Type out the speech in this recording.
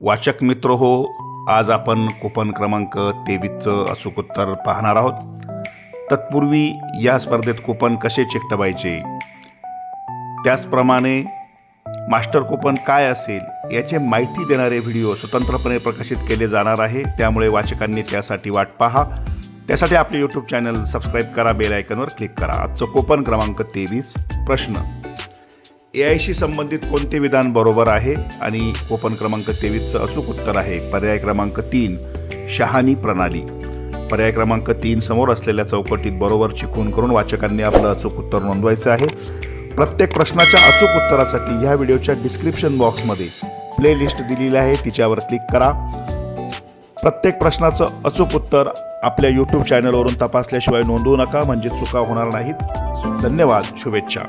वाचक मित्र हो आज आपण कुपन क्रमांक तेवीसचं अचूक उत्तर पाहणार आहोत. तत्पूर्वी या स्पर्धेत कुपन कसे चिकटवायचे? त्याचप्रमाणे मास्टर कुपन काय असेल याची माहिती देणारे व्हिडिओ स्वतंत्रपणे प्रकाशित केले जाणार आहे. त्यामुळे वाचकांनी त्यासाठी वाट पहा. त्यासाठी आपले यूट्यूब चॅनल सबस्क्राईब करा बेल आयकनवर क्लिक करा. आजचं कोपन क्रमांक तेवीस प्रश्न. ए आयशी संबंधित कोणते विधान बरोबर आहे? आणि कोपन क्रमांक तेवीसचं अचूक उत्तर आहे. पर्याय क्रमांक तीन शहानी प्रणाली. पर्याय क्रमांक तीन समोर असलेल्या चौकटीत बरोबर चिकून करून वाचकांनी आपलं अचूक उत्तर नोंदवायचं आहे. प्रत्येक प्रश्नाच्या अचूक उत्तरासाठी ह्या व्हिडिओच्या डिस्क्रिप्शन बॉक्समध्ये प्लेलिस्ट दिलेली आहे. तिच्यावर क्लिक करा. प्रत्येक प्रश्नाचं अचूक उत्तर आपल्या यूट्यूब चॅनलवरून तपासल्याशिवाय नोंदवू नका. म्हणजे चुका होणार नाहीत. धन्यवाद. शुभेच्छा.